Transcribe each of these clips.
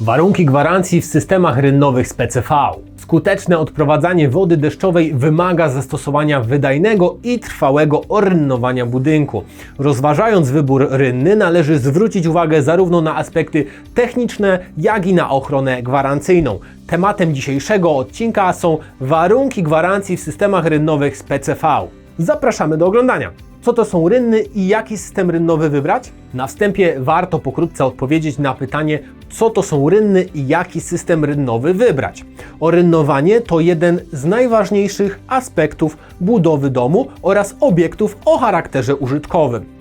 Warunki gwarancji w systemach rynnowych z PCV. Skuteczne odprowadzanie wody deszczowej wymaga zastosowania wydajnego i trwałego orynnowania budynku. Rozważając wybór rynny, należy zwrócić uwagę zarówno na aspekty techniczne, jak i na ochronę gwarancyjną. Tematem dzisiejszego odcinka są warunki gwarancji w systemach rynnowych z PCV. Zapraszamy do oglądania. Co to są rynny i jaki system rynnowy wybrać? Na wstępie warto pokrótce odpowiedzieć na pytanie, co to są rynny i jaki system rynnowy wybrać. Orynnowanie to jeden z najważniejszych aspektów budowy domu oraz obiektów o charakterze użytkowym.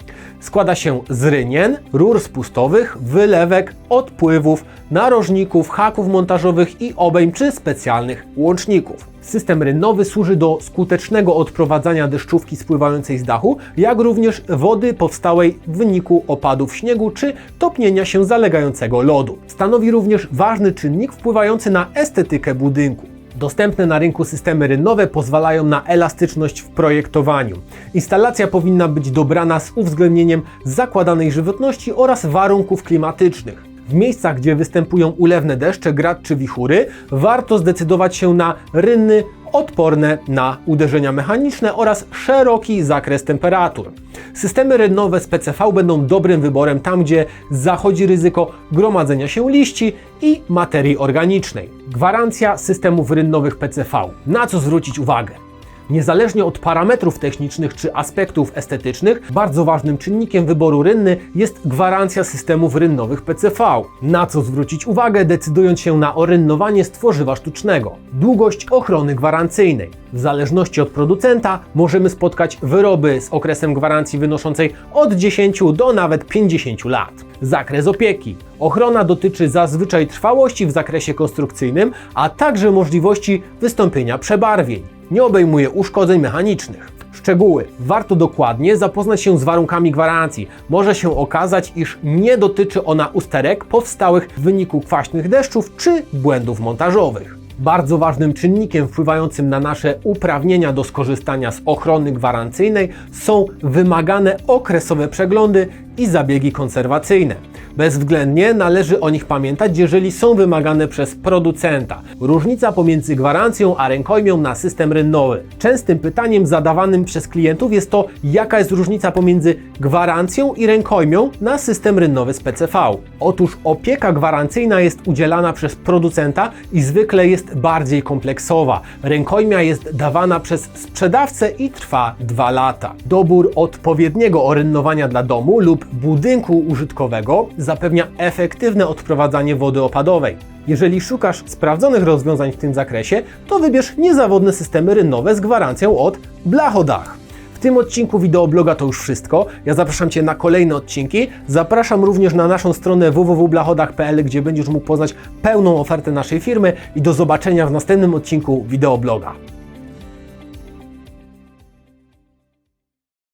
Składa się z rynien, rur spustowych, wylewek, odpływów, narożników, haków montażowych i obejm czy specjalnych łączników. System rynnowy służy do skutecznego odprowadzania deszczówki spływającej z dachu, jak również wody powstałej w wyniku opadów śniegu czy topnienia się zalegającego lodu. Stanowi również ważny czynnik wpływający na estetykę budynku. Dostępne na rynku systemy rynnowe pozwalają na elastyczność w projektowaniu. Instalacja powinna być dobrana z uwzględnieniem zakładanej żywotności oraz warunków klimatycznych. W miejscach, gdzie występują ulewne deszcze, grad czy wichury, warto zdecydować się na rynny odporne na uderzenia mechaniczne oraz szeroki zakres temperatur. Systemy rynnowe z PCV będą dobrym wyborem tam, gdzie zachodzi ryzyko gromadzenia się liści i materii organicznej. Gwarancja systemów rynnowych PCV. Na co zwrócić uwagę? Niezależnie od parametrów technicznych czy aspektów estetycznych, bardzo ważnym czynnikiem wyboru rynny jest gwarancja systemów rynnowych PCV. Na co zwrócić uwagę, decydując się na orynnowanie z tworzywa sztucznego? Długość ochrony gwarancyjnej. W zależności od producenta możemy spotkać wyroby z okresem gwarancji wynoszącej od 10 do nawet 50 lat. Zakres opieki. Ochrona dotyczy zazwyczaj trwałości w zakresie konstrukcyjnym, a także możliwości wystąpienia przebarwień nie obejmuje uszkodzeń mechanicznych. Szczegóły. Warto dokładnie zapoznać się z warunkami gwarancji. Może się okazać, iż nie dotyczy ona usterek powstałych w wyniku kwaśnych deszczów czy błędów montażowych. Bardzo ważnym czynnikiem wpływającym na nasze uprawnienia do skorzystania z ochrony gwarancyjnej są wymagane okresowe przeglądy i zabiegi konserwacyjne. Bezwzględnie należy o nich pamiętać, jeżeli są wymagane przez producenta. Różnica pomiędzy gwarancją a rękojmią na system rynnowy. Częstym pytaniem zadawanym przez klientów jest to, jaka jest różnica pomiędzy gwarancją i rękojmią na system rynnowy z PCV. Otóż opieka gwarancyjna jest udzielana przez producenta i zwykle jest bardziej kompleksowa. Rękojmia jest dawana przez sprzedawcę i trwa 2 lata. Dobór odpowiedniego orynnowania dla domu lub budynku użytkowego zapewnia efektywne odprowadzanie wody opadowej. Jeżeli szukasz sprawdzonych rozwiązań w tym zakresie, to wybierz niezawodne systemy rynnowe z gwarancją od Blachodach. W tym odcinku wideobloga to już wszystko. Ja zapraszam Cię na kolejne odcinki. Zapraszam również na naszą stronę www.blachodach.pl, gdzie będziesz mógł poznać pełną ofertę naszej firmy i do zobaczenia w następnym odcinku wideobloga.